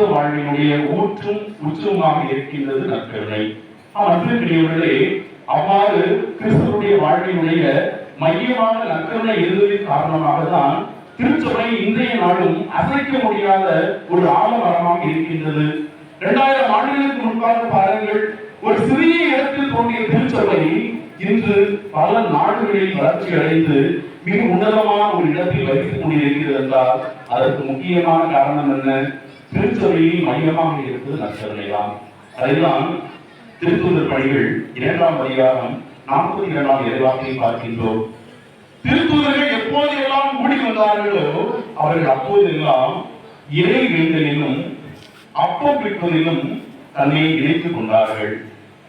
கிறிஸ்தவ வாழ்வினுடைய ஊற்றும் உச்சமாக இருக்கின்றது நற்கருணை. அன்பிற்குரியவர்களே அவ்வாறு கிறிஸ்தவருடைய வாழ்வினுடைய மையமான நற்கருணை இருந்ததின் காரணமாக தான் திருச்சபை இன்றைய நாளும் அசைக்க முடியாத ஒரு ஆலமரமாக இருக்கின்றது. இரண்டாயிரம் ஆண்டுகளுக்கு முன்பாக பாருங்கள் ஒரு சிறிய இடத்தில் தோன்றிய திருச்சபை இன்று பல நாடுகளில் வளர்ச்சி அடைந்து மிக உன்னதமான ஒரு இடத்தில் வைத்துக் கொண்டிருக்கிறது என்றால் அதற்கு முக்கியமான காரணம் என்ன? திருச்சபையில் மையமாக இருப்பது நற்கருணைதான் அதுதான் திருக்குறள் பணிகள் இரண்டாம் அதிகாரம் நாற்பத்தி இரண்டாம் இறைவாக்கியை பார்க்கின்றோம். திருத்தூதர்கள் எப்போதெல்லாம் கூடி வந்தார்களோ அவர்கள் அப்போதெல்லாம் இறை வேண்டலிலும் அப்பம் விற்பதிலும் தன்னை இணைத்துக் கொண்டார்கள்.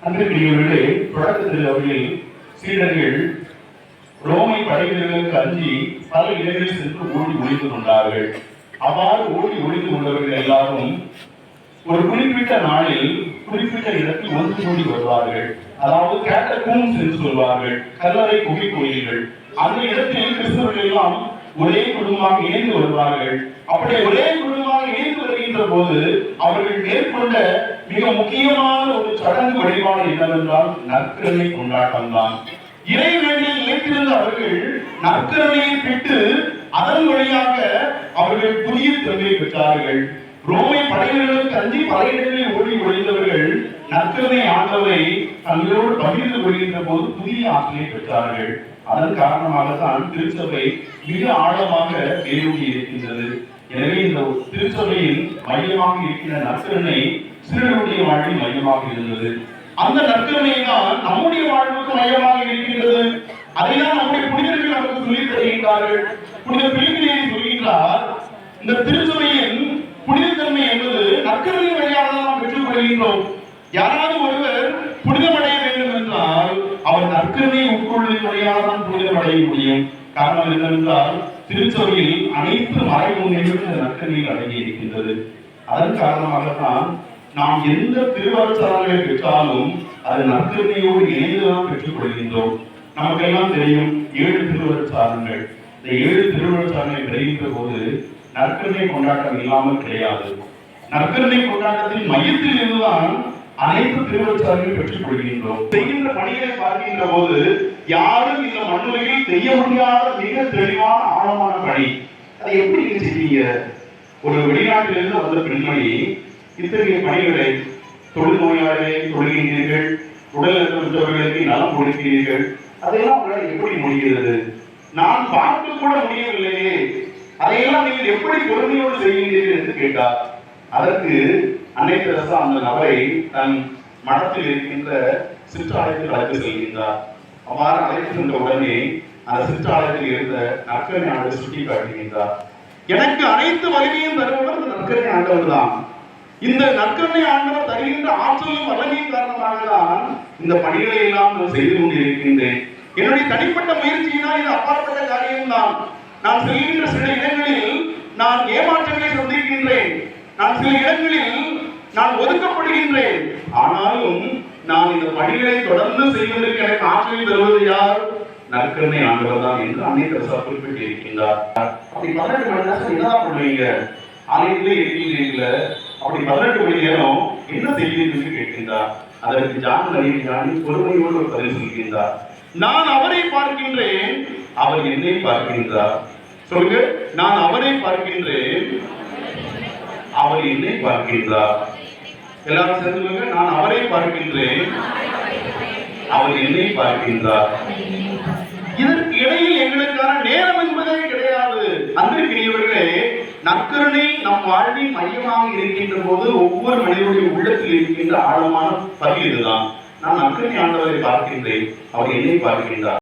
அன்றைக்குரியவர்களே தொடக்கத்தில் அவர்கள் சீடர்கள் ரோமை படைவீரர்களுக்கு அஞ்சி பல இடங்களில் சென்று ஓடி முடித்துக் கொண்டார்கள். அவ்வாறு ஓடி ஒளிந்து கொண்டவர்கள் எல்லாரும் ஒரு குறிப்பிட்ட நாளில் குறிப்பிட்ட இடத்தில் ஒன்று கூடி வருவார்கள். அதாவது கேட்டகூம்ஸ் என்று சொல்வார்கள். கல்லறை குகை கோயில்கள் அந்த இடத்தில் கிறிஸ்தவர்கள் எல்லாம் ஒரே குடும்பமாக இணைந்து வருவார்கள். அப்படி ஒரே குடும்பமாக இணைந்து வருகின்ற போது அவர்கள் மேற்கொண்ட மிக முக்கியமான ஒரு சடங்கு வழிபாடு என்னவென்றால் நற்கருணை கொண்டாட்டம் தான் இறை வேண்டியில் அவர்கள் நற்கருணையை பெற்று அதன் வழியாக அவர்கள் புதிய திறமையை பெற்றார்கள். ரோமை படையினர்களுக்கு அஞ்சி பல இடங்களில் ஓடி ஒழிந்தவர்கள் நற்கருணை ஆண்டவரை தங்களோடு பகிர்ந்து கொள்கின்ற போது புதிய ஆற்றலை பெற்றார்கள். அதன் காரணமாகத்தான் திருச்சபை மிக ஆழமாக வேரூடி இருக்கின்றது. எனவே இந்த திருச்சபையின் மையமாக இருக்கிற நற்கருணை சிறுவருடைய வாழ்வில் மையமாக இருந்தது. அந்த நற்கருணை தான் நம்முடைய வாழ்வுக்கு மையமாக இருக்கின்றது. அதைதான் நம்முடைய புனிதர்கள் நமக்கு சொல்லித் தருகின்றார்கள். புனித பிலிப்பினை சொல்கின்றார் இந்த திருச்சபையின் புனிதத்தன்மை என்பது நற்கருணை வழியாக தான் நாம் பெற்றுக் கொள்கின்றோம். யாராவது ஒருவர் புனிதமடைய வேண்டும் என்றால் அவர் நற்கருணை உட்கொள்வதன் வழியாக தான் புனிதமடைய முடியும். காரணம் என்னவென்றால் திருச்சபையில் அனைத்து மறைமுகங்களும் இந்த நற்கருணையில் அடங்கி இருக்கின்றது. அதன் காரணமாகத்தான் நாம் எந்த திருவருட்சாதனை பெற்றாலும் அது நற்கருணையோடு இணைந்துதான் பெற்றுக் கொள்கின்றோம். நமக்கெல்லாம் தெரியும் ஏழு திருவருட்சாதனங்கள் இந்த ஏழு திருவருட்சாதனை பெறுகின்ற போது நற்கருணை கொண்டாட்டம் இல்லாமல் கிடையாது. நற்கருணை கொண்டாட்டத்தின் மையத்தில் இருந்துதான் அனைத்து திருவருட்சாதனையும் பெற்றுக் கொள்கின்றோம். செய்கின்ற பணிகளை பார்க்கின்ற போது யாரும் இந்த மண்ணுலையில் செய்ய முடியாத மிக தெளிவான ஆழமான பணி. அதை எப்படி நீங்க செய்வீங்க? ஒரு வெளிநாட்டிலிருந்து வந்த பெண்மணி இத்தகைய பணிகளை தொழில் நோயாளிகளை தொழுகின்றீர்கள் உடல் நலம் கொடுக்கிறீர்கள் அதையெல்லாம் உங்களால் எப்படி முடிகிறது? நான் பார்க்க கூட முடியவில்லையே. அதையெல்லாம் நீங்கள் எப்படி பொறுமையோடு செய்கிறீர்கள் என்று கேட்டார். அதற்கு அன்னை தெரசா அந்த நபரை தன் மடத்தில் இருக்கின்ற சிற்றாலயத்தில் அழைத்து செல்கின்றார். அவ்வாறு அழைத்து சென்ற உடனே அந்த சிற்றாலயத்தில் இருந்த நற்கரை ஆண்டு சுட்டி காட்டுகின்றார் எனக்கு அனைத்து வலிமையும் தருபவர் இந்த நற்கரை ஆண்டவர் தான் இந்த நற்கருணை ஆண்டவர் தருகின்ற ஆற்றலும் வல்லமையும் காரணமாக தான் இந்த பணிகளை எல்லாம் நான் செய்து கொண்டிருக்கின்றேன். என்னுடைய தனிப்பட்ட முயற்சியினால் இது அப்பாற்பட்ட காரியம்தான். நான் செல்கின்ற சில இடங்களில் நான் ஏமாற்றங்களை சந்திக்கின்றேன். நான் சில இடங்களில் நான் ஒதுக்கப்படுகின்றேன். ஆனாலும் நான் இந்த பணிகளை தொடர்ந்து செய்வதற்கு எனக்கு ஆற்றலை தருவது யார்? நற்கருணை ஆண்டவர் தான் என்று அன்னை தெரசா அப்படி பதினெட்டு மணி நேரம் என்னதான் பண்ணுவீங்க? ஆலயத்திலே இருக்கீங்கள அப்படி பதினெட்டு மணி நேரம் என்ன செய்வீர்கள் என்று கேட்கின்றார். அதற்கு ஜான் நவீன் ஞானி பொறுமையோடு ஒரு பதில் சொல்கின்றார். நான் அவரை பார்க்கின்றேன். அவர் என்னை பார்க்கின்றார். சொல்லுங்க. நான் அவரை பார்க்கின்றேன். அவர் என்னை பார்க்கின்றார். எல்லாரும் சேர்ந்து நான் அவரை பார்க்கின்றேன். அவர் என்னை பார்க்கின்றார். இதற்கு இடையில் எங்களுக்கான நேரம் என்பதே கிடையாது. அன்பிற்குரியவர்களே நற்கருணை நம் வாழ்வின் மையமாக இருக்கின்ற போது ஒவ்வொரு மனிதனுடைய உள்ளத்தில் இருக்கின்ற ஆழமான பதில் இதுதான். நான் நற்கருணை ஆண்டவரை பார்க்கின்றேன். அவர் என்னை பார்க்கின்றார்.